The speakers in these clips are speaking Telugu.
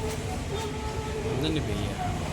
反正你不演样。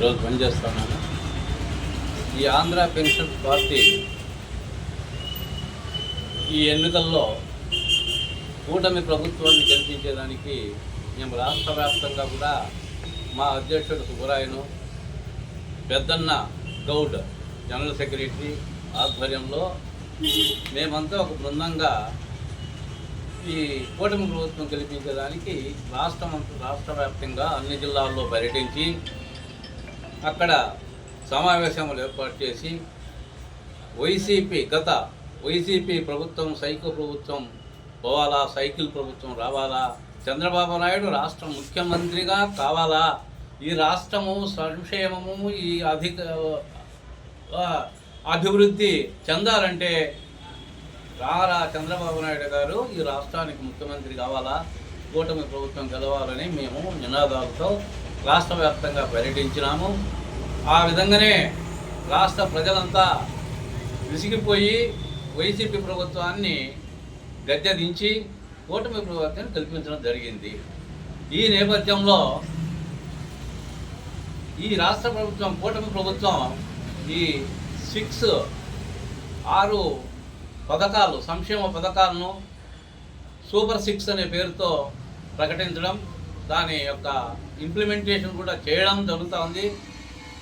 ఈరోజు పనిచేస్తున్నాను ఈ ఆంధ్ర పెన్షన్ పార్టీ ఈ ఎన్నికల్లో కూటమి ప్రభుత్వాన్ని గెలిపించేదానికి మేము రాష్ట్ర వ్యాప్తంగా కూడా మా అధ్యక్షుడు సుబ్బరాయను పెద్దన్న గౌడ్ జనరల్ సెక్రటరీ ఆధ్వర్యంలో మేమంతా ఒక బృందంగా ఈ కూటమి ప్రభుత్వం గెలిపించడానికి రాష్ట్రం రాష్ట్ర వ్యాప్తంగా అన్ని జిల్లాల్లో పర్యటించి అక్కడ సమావేశములు ఏర్పాటు చేసి వైసీపీ గత వైసీపీ ప్రభుత్వం సైకో ప్రభుత్వం పోవాలా సైకిల్ ప్రభుత్వం రావాలా చంద్రబాబు నాయుడు రాష్ట్ర ముఖ్యమంత్రిగా కావాలా ఈ రాష్ట్రము సంక్షేమము ఈ అధిక అభివృద్ధి చెందాలంటే రారా చంద్రబాబు నాయుడు గారు ఈ రాష్ట్రానికి ముఖ్యమంత్రి కావాలా కూటమి ప్రభుత్వం గెలవాలని మేము నినాదాలతో రాష్ట్ర వ్యాప్తంగా పర్యటించినాము. ఆ విధంగానే రాష్ట్ర ప్రజలంతా విసిగిపోయి వైసీపీ ప్రభుత్వాన్ని గద్దెదించి కూటమి ప్రభుత్వాన్ని కల్పించడం జరిగింది. ఈ నేపథ్యంలో ఈ రాష్ట్ర ప్రభుత్వం కూటమి ప్రభుత్వం ఈ సిక్స్ ఆరు పథకాలు సంక్షేమ పథకాలను సూపర్ సిక్స్ అనే పేరుతో ప్రకటించడం దాని యొక్క ఇంప్లిమెంటేషన్ కూడా చేయడం జరుగుతూ ఉంది.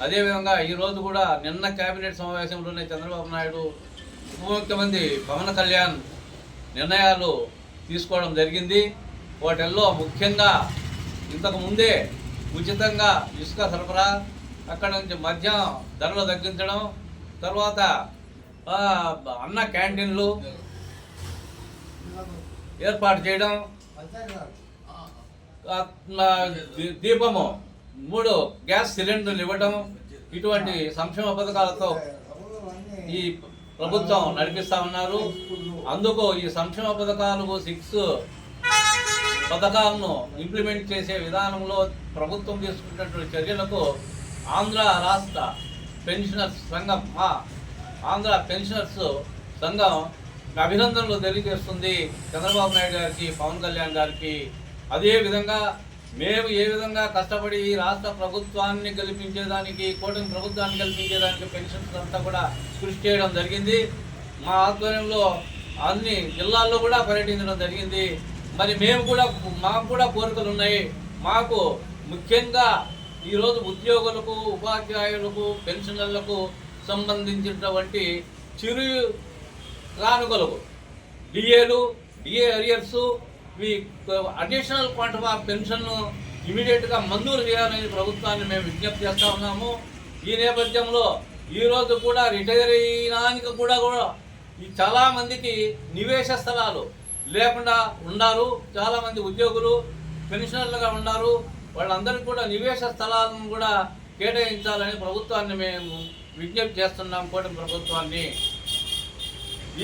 అదేవిధంగా ఈరోజు కూడా నిన్న కేబినెట్ సమావేశంలోనే చంద్రబాబు నాయుడు ఉప ముఖ్యమంత్రి పవన్ కళ్యాణ్ నిర్ణయాలు తీసుకోవడం జరిగింది. వాటిల్లో ముఖ్యంగా ఇంతకుముందే ఉచితంగా ఇసుక సరఫరా అక్కడ నుంచి మద్యం ధరలు తగ్గించడం తర్వాత అన్న క్యాంటీన్లు ఏర్పాటు చేయడం దీపము మూడు గ్యాస్ సిలిండర్లు ఇవ్వటం ఇటువంటి సంక్షేమ పథకాలతో ఈ ప్రభుత్వం నడిపిస్తా ఉన్నారు. అందుకు ఈ సంక్షేమ పథకాలు సిక్స్ పథకాలను ఇంప్లిమెంట్ చేసే విధానంలో ప్రభుత్వం తీసుకున్నటువంటి చర్యలకు ఆంధ్ర రాష్ట్ర పెన్షనర్స్ సంఘం మా ఆంధ్ర పెన్షనర్స్ సంఘం అభినందనలు తెలియజేస్తుంది. చంద్రబాబు నాయుడు గారికి పవన్ కళ్యాణ్ గారికి అదేవిధంగా మేము ఏ విధంగా కష్టపడి ఈ రాష్ట్ర ప్రభుత్వాన్ని గెలిపించేదానికి కూటమి ప్రభుత్వాన్ని గెలిపించేదానికి పెన్షన్స్ అంతా కూడా కృషి చేయడం జరిగింది. మా ఆధ్వర్యంలో అన్ని జిల్లాల్లో కూడా పర్యటించడం జరిగింది. మరి మేము కూడా మాకు కూడా కోరికలు ఉన్నాయి. మాకు ముఖ్యంగా ఈరోజు ఉద్యోగులకు ఉపాధ్యాయులకు పెన్షనర్లకు సంబంధించినటువంటి చిరు కానుకలకు డిఏలు డిఏ అరియర్సు మీ అడిషనల్ క్వాంటమ్ ఆఫ్ పెన్షన్ను ఇమీడియట్గా మంజూరు చేయాలని ప్రభుత్వాన్ని మేము విజ్ఞప్తి చేస్తా ఉన్నాము. ఈ నేపథ్యంలో ఈరోజు కూడా రిటైర్ అయినానికి కూడా కూడా ఈ నివేశ స్థలాలు లేకుండా ఉన్నారు చాలామంది ఉద్యోగులు పెన్షనర్లుగా ఉన్నారు వాళ్ళందరికీ కూడా నివేశ స్థలాలను కూడా కేటాయించాలని ప్రభుత్వాన్ని మేము విజ్ఞప్తి చేస్తున్నాం కూటమి ప్రభుత్వాన్ని.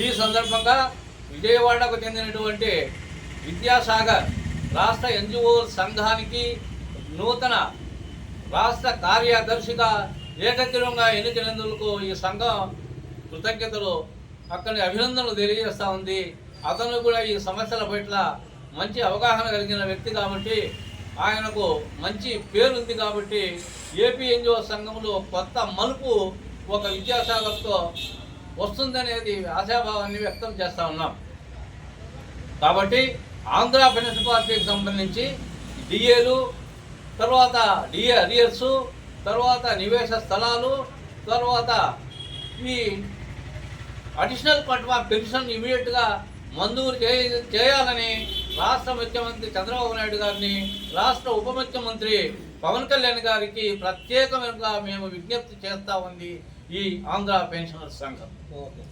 ఈ సందర్భంగా విజయవాడకు చెందినటువంటి విద్యాసాగర్ రాష్ట్ర ఎన్జిఓ సంఘానికి నూతన రాష్ట్ర కార్యదర్శిగా ఏకగ్రీవంగా ఎన్నికలందుకు ఈ సంఘం కృతజ్ఞతలు అక్కడి అభినందనలు తెలియజేస్తూ ఉంది. అతను కూడా ఈ సమస్యల పట్ల మంచి అవగాహన కలిగిన వ్యక్తి కాబట్టి ఆయనకు మంచి పేరు ఉంది కాబట్టి ఏపీ ఎన్జిఓ సంఘంలో కొత్త మలుపు ఒక విద్యాసాగర్తో వస్తుందనేది ఆశాభావాన్ని వ్యక్తం చేస్తూ ఉన్నాం. కాబట్టి ఆంధ్ర పెన్షన్ పార్టీకి సంబంధించి డిఏలు తర్వాత డిఏ అరియర్స్ తర్వాత నివేశ స్థలాలు తర్వాత ఈ అడిషనల్ పట్ల పెన్షన్ ఇమీడియట్గా మంజూరు చేయ చేయాలని రాష్ట్ర ముఖ్యమంత్రి చంద్రబాబు నాయుడు గారిని రాష్ట్ర ఉప ముఖ్యమంత్రి పవన్ కళ్యాణ్ గారికి ప్రత్యేకంగా మేము విజ్ఞప్తి చేస్తా ఉంది ఈ ఆంధ్ర పెన్షనర్స్ సంఘం. ఓకే.